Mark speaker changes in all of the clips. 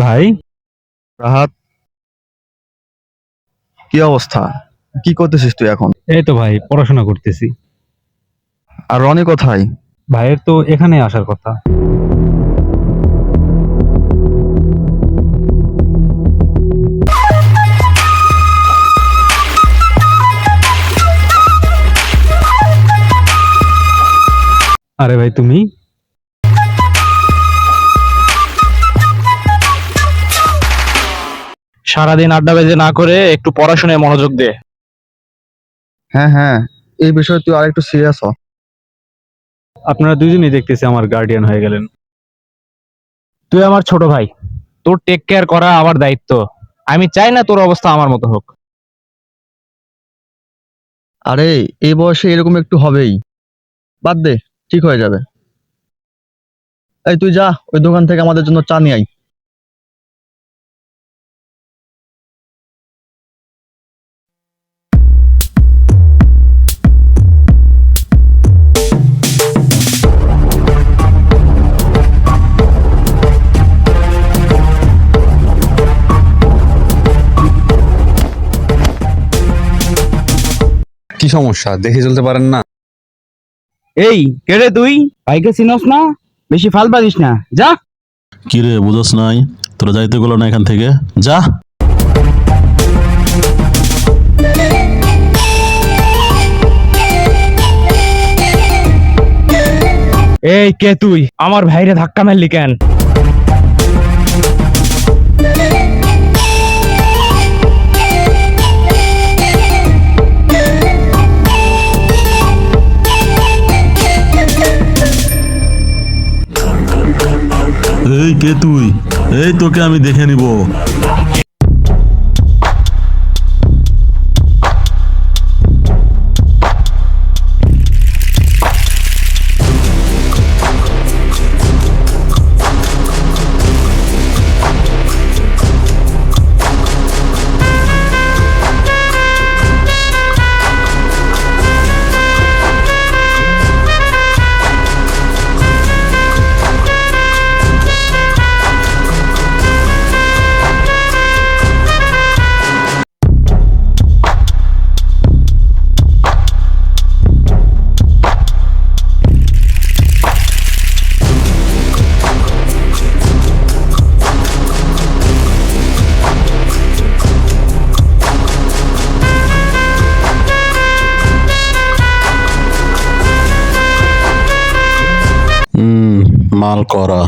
Speaker 1: ভাই?
Speaker 2: রাহাত? কি অবস্থা? কি করতেছিস তুই এখন?
Speaker 1: এই তো ভাই পড়াশোনা করতেছি।
Speaker 2: আর রনি কোথায়?
Speaker 1: ভাইয়ের তো এখানে আসার কথা। আরে ভাই তুমি?
Speaker 3: সারাদিন আড্ডা বেজে না করে একটু পড়াশোনায় মনোযোগ দে।
Speaker 2: হ্যাঁ হ্যাঁ। এই বিষয়ে তুই আর একটু সিরিয়াস হ।
Speaker 1: আপনারা দুজনেই দেখতেছি আমার গার্ডিয়ান হয়ে গেলেন।
Speaker 3: তুই আমার ছোট ভাই। তোর টেক কেয়ার করা আমার দায়িত্ব। আমি চাই না তোর অবস্থা আমার মতো হোক।
Speaker 2: আরে এই বয়সে এরকম একটু হবেই। বাদ দে ঠিক হয়ে যাবে। এই তুই যা ওই দোকান থেকে আমাদের জন্য চা নিয়ে আই
Speaker 4: সমস্যা? দেখে চলতে পারেন না।
Speaker 3: এই কেড়ে তুই? ভাইকে চিনস না? বেশি ফাল বাজিস না। যা।
Speaker 5: কি রে বুঝোস নাই? তোরা যাইতে গেলো না এখান থেকে? যা।
Speaker 3: এই কে তুই? আমার ভাইরে ধাক্কা মারলি কেন?
Speaker 5: এই কে তুই? এই তোকে আমি দেখে নিব। করা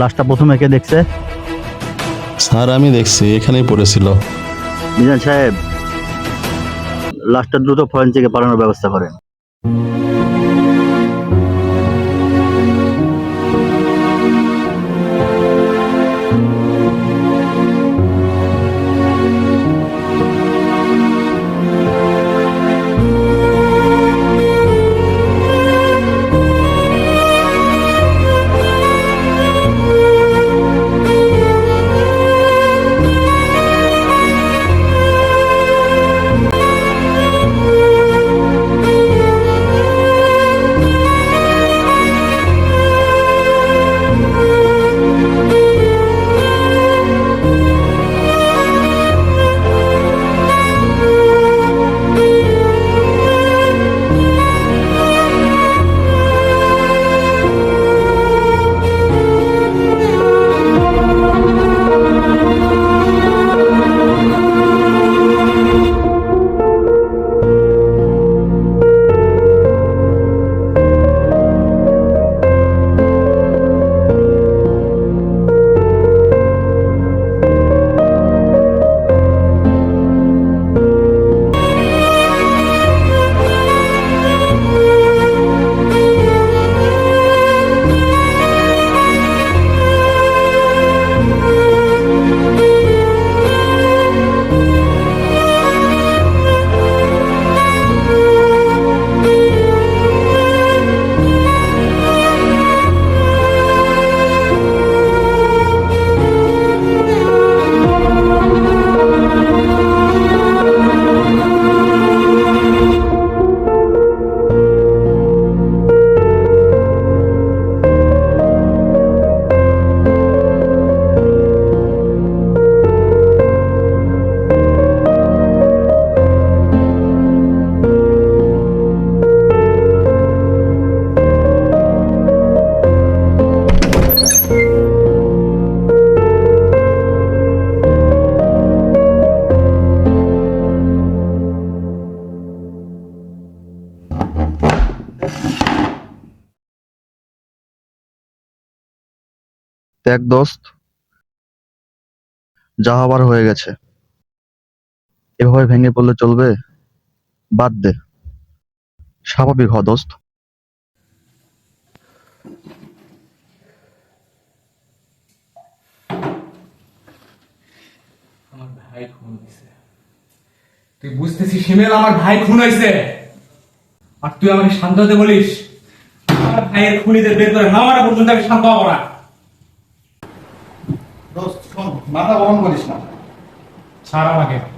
Speaker 2: লাস্টটা প্রথমে কে দেখছে?
Speaker 5: স্যার আমি দেখছি এখানেই পড়েছিল।
Speaker 2: মিজান সাহেব লাশটা দ্রুত ফরেন্সিকে পাঠানোর ব্যবস্থা করেন। দেখ দোস্ত। যা হবার হয়ে গেছে। এভাবে ভেঙে পড়লে চলবে? বাদ দে। স্বাভাবিক হ, দোস্ত।
Speaker 3: আমার ভাই তুই বুঝতেছিস, হিমেল আমার ভাই খুন হয়েছে আর তুই আমাকে শান্ত হতে বলিস? আমার ভাইয়ের খুনিদের বের করে না মারা পর্যন্ত আমি শান্ত হব না।
Speaker 2: মাথা গরম করিস না।
Speaker 3: ছাড় আমাকে।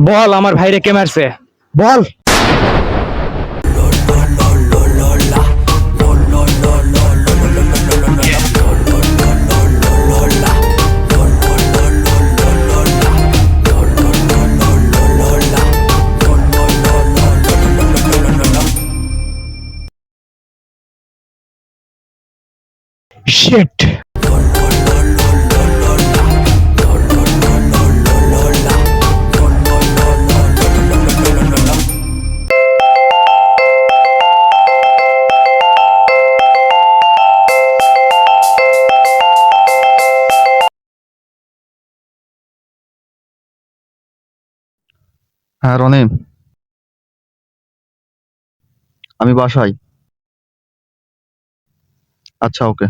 Speaker 3: বল আমার ভাইরে কে মারছে বল Shit.
Speaker 2: হ্যাঁ রনি। আমি বাসায়। আচ্ছা ওকে।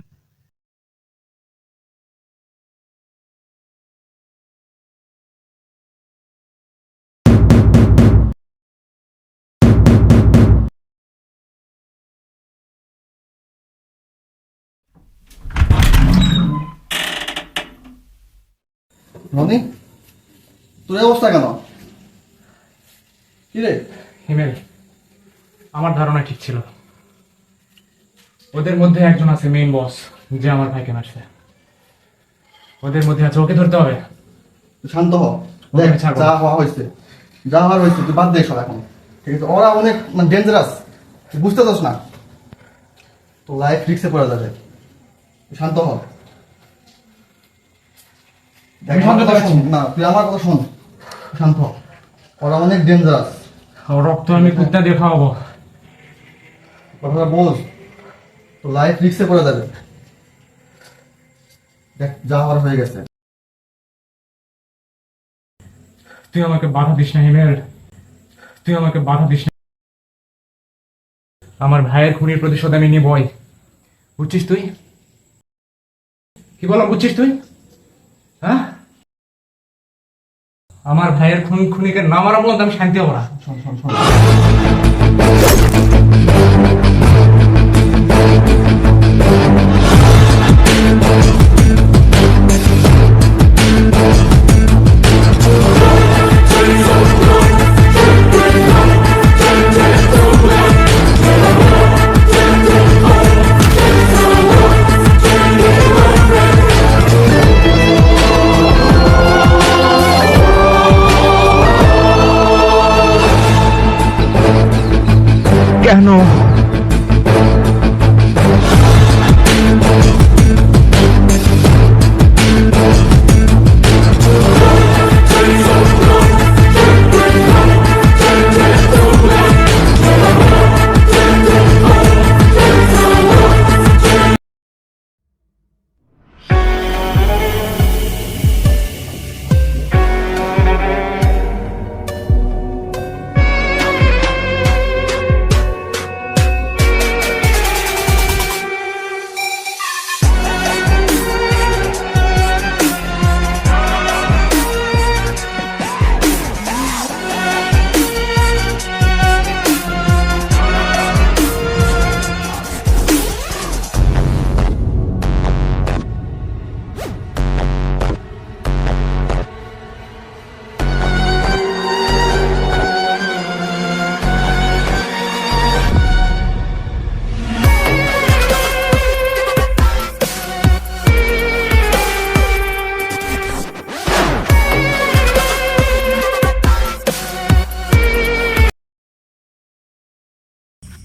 Speaker 2: রনি তোর অবস্থা কেন? কি রে
Speaker 3: হিমেল আমার ধারণা ঠিক ছিল। ওদের মধ্যে একজন আছে মেইন বস যে আমার ভাইকে মারছে। ওদের মধ্যে আছে ওকে ধরতে হবে।
Speaker 2: শান্ত হ। দেখ যা হওয়া হয়েছে। যা হওয়ার হয়েছে তুই বাদ দে সব এখন। ঠিক আছে? ওরা অনেক মানে ডেঞ্জারাস বুঝতে পারছ না? তো লাইফ রিক্সে পড়ে যাবে। শান্ত হ। না তুই আমার কথা শোন। শান্ত হ। ওরা অনেক ডেঞ্জারাস
Speaker 3: রক্ত আমি কুত্তা দিয়ে খাওয়াবো।
Speaker 2: কথাটা বোঝ তো লাইফ রিক্সে পড়ে যাবে। দেখ যা হওয়ার হয়ে গেছে।
Speaker 3: তুই আমাকে বাধা দিস না হিমেল। তুই আমাকে বাধা দিস না। আমার ভাইয়ের খুনির প্রতিশোধ আমি নিবই। বুঝছিস তুই? কি বলো বুঝছিস তুই? হ্যাঁ? আমার ভাইয়ের খুন খুনিকে না মারা আমি শান্তি হব না।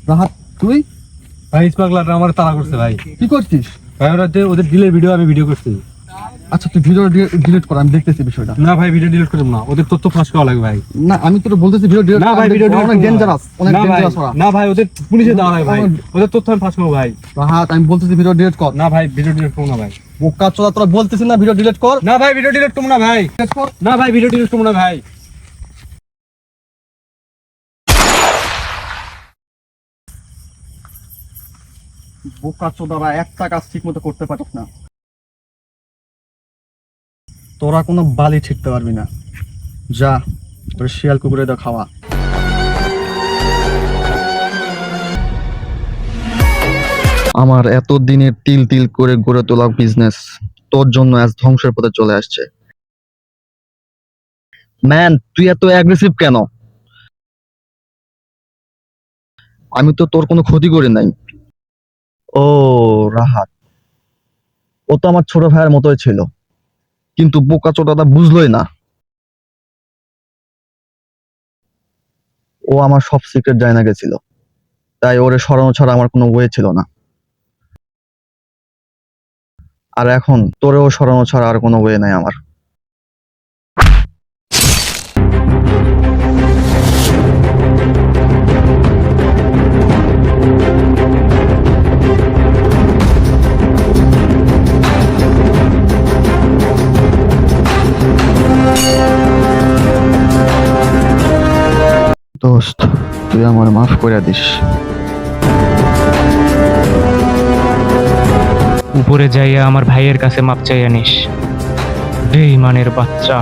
Speaker 2: রাহাত তুই?
Speaker 1: ভাই স্পাগলার আমার তাড়া করছে ভাই।
Speaker 2: কি করছিস?
Speaker 1: ভাই ওরা ওদের ডিলের ভিডিও আমি ভিডিও করছি।
Speaker 2: আচ্ছা তুই ভিডিও ডিলিট কর আমি দেখতেছি বিষয়টা।
Speaker 1: না ভাই ভিডিও ডিলিট করব না। ওদের তথ্য ফাঁস করা লাগবে ভাই।
Speaker 2: না আমি তোর বলতেছি ভিডিও ডিলিট
Speaker 1: না ভাই ভিডিও
Speaker 2: অনেক ডেঞ্জারাস অনেক ডেঞ্জারাস ওরা।
Speaker 1: না ভাই ওদের পুলিশে হয় ভাই। ওদের তথ্য আমি ফাঁস করব ভাই।
Speaker 2: রাহাত আমি বলতেছি ভিডিও ডিলিট কর।
Speaker 1: না ভাই ভিডিও ডিলিট করব না ভাই।
Speaker 2: বোকা চোদা তোরা বলতেছিস না ভিডিও ডিলিট কর?
Speaker 1: না ভাই ভিডিও ডিলিট করব না ভাই। না ভাই ভিডিও ডিলিট করব না ভাই।
Speaker 2: বোকা চোদারা একটা কাজ ঠিক মতো করতে পারিস না। তোরা কোনো বালি ছিটতে পারবি না। যা ওই শিয়াল কুকুরে দা খাওয়া। আমার এত দিনের তিল তিল করে গড়ে তোলা বিজনেস তোর জন্য আজ ধ্বংসের পথে চলে আসছে। ম্যান তুই এত অ্যাগ্রেসিভ কেন? আমি তো তোর কোনো ক্ষতি করি নাই। ও, রাহাত। ও তো আমার ছোট ভাইয়ের মতোই ছিল। কিন্তু বোকা চোটাটা বুঝলোই না। ও আমার সব সিক্রেট জানা গেছিল। তাই ওরে সরানো ছাড়া আমার কোনো ওয়ে ছিল না। আর এখন তোরেও সরানো ছাড়া আর কোনো ওয়ে নাই আমার। দোস্ত, তুই আমার মাফ করে দিস।
Speaker 6: উপরে যাইয়া আমার ভাইয়ের কাছে মাপ চাইয়া নিস। বেঈমানের বাচ্চা।